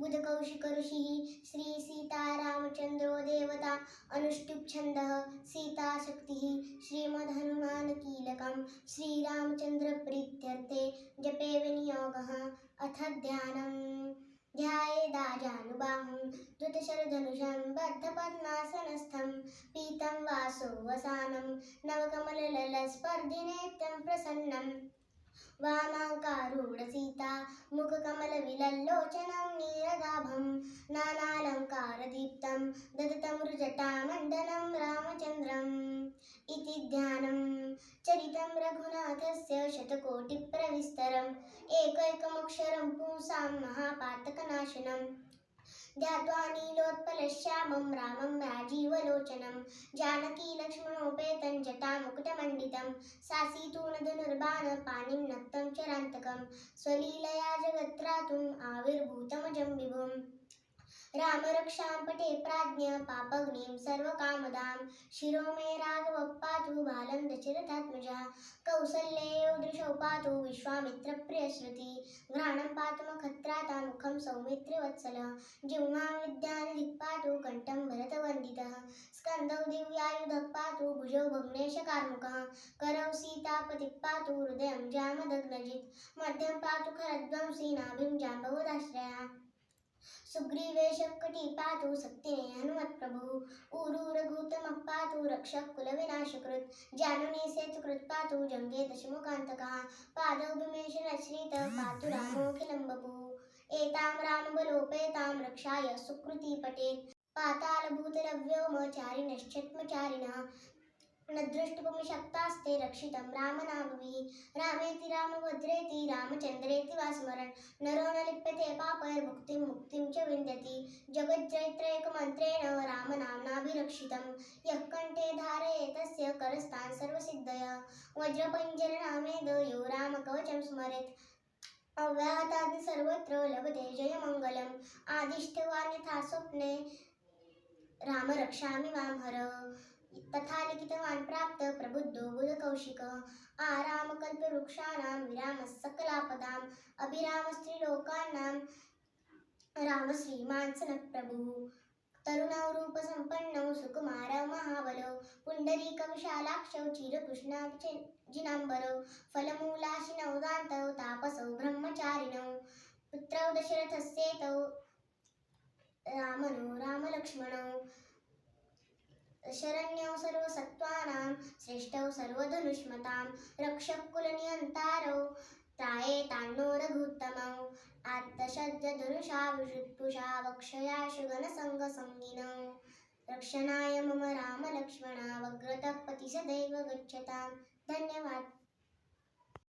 बुधकौशिक ऋषिः श्रीसीतारामचन्द्रो देवता अनुष्टुप् छन्दः सीताशक्तिः श्रीमद्हनुमानकीलकं श्रीरामचन्द्रप्रीत्यर्थे जपे विनियोगः अथ ध्यानम्। ध्यायेदाजानुबाहुं धृतशरधनुषं बद्धपद्मासनस्थं पीतं वासो वसानं వామాంకారూఢ సీత ముఖ కమల విలల్లోచనం నీరగాభం నానాలంకార దీప్తం దదతమృ జటామండలం రామచంద్రం ఇది ధ్యానం. చరితం రఘునాథస్య శతకోటి ప్రవిస్తరం ఏకైకమక్షరం పుంసాం మహాపాతకనాశనం. ध्यात्वा नीलोत्पलश्यामं रामं राजीवलोचनं। जानकीलक्ष्मणोपेतं जटामुकुटमण्डितं। सासीतूणधनुर्बाणपाणिं नक्तं चरान्तकं। स्वलीलया जगत्रातुम् आविर्भूतमजं विभुम्। रामरक्षां पटे प्राज्ञ पापग्निं सर्वकामदां। शिरो मे राघवः पातु बालं विश्वामित्रप्रियश्रुति घ्राणं पातु मखत्राता मुखं सौमित्रिवत्सलः जिह्वां विद्यानिधिः कण्ठं भरतवन्दितः स्कन्दौ दिव्यायुधः पातु भुजौ भग्नेशकार्मुकः करौ सीतापतिः पातु हृदयं जामदग्नजित् मध्यं पातु खरध्वंसी नाभिं जाम्बवदाश्रयः सुग्रीवेशकटी पातु सत्यने हनुमत्प्रभुः ऊरू रघुतमः पातु रक्षः कुलविनाशकृत् जानुने सेतुकृत् पातु जङ्गे दशमुखान्तकः। पादौ विमेशनश्रितः पातु रामोऽखिलं बभूः एतां रामबलोपेतां रक्षाय सुकृतिपटे पटेत् पातालभूतलव्योमचारिणश्चत्मचारिणः न द्रष्टुपमिशक्तास्ते रक्षितं रामनामभिः रामेति रामभद्रेति रामचन्द्रेति वा स्मरन्। नरो न लिप्यते पापैर्मुक्तिं मुक्तिं च विन्दति। जगज्जैत्रैकमन्त्रेण रामनाम्नाभिरक्षितं। यः कण्ठे धारये तस्य करस्तान् सर्वसिद्धय। वज्रपञ्जरनामेद यो रामकवचं स्मरेत्। अव्याहतादि सर्वत्र लभते जयमङ्गलम्। आदिष्टवान्यथा स्वप्ने। राम रक्षामि मां हर। तथा लिखितवान् प्राप्त प्रबुद्धो बुधकौशिकः आरामकल्पवृक्षाणां विरामः सकलापदाम् अभिरामस्त्रीलोकानां रामश्रीमांसनप्रभुः तरुणौ रूपसम्पन्नौ सुकुमारौ महाबलौ पुण्डरीकविशालाक्षौ चिरकृष्णाजिनाम्बरौ फलमूलाशिनौ दान्तौ तापसौ ब्रह्मचारिणौ पुत्रौ दशरथस्येतौ रामनो रामलक्ष्मणौ। शरण्यौ सर्वसत्त्वानां श्रेष्ठौ सर्वधनुष्मतां रक्षकुलनियन्तारौ त्रायेतान्नो रघुत्तमौ आत्तशब्दधनुषा विषुत्पुषा वक्षयाशुगणसङ्गसङ्गिनौ रक्षणाय मम रामलक्ष्मणा वग्रतः पतिसदैव गच्छतां। धन्यवाद।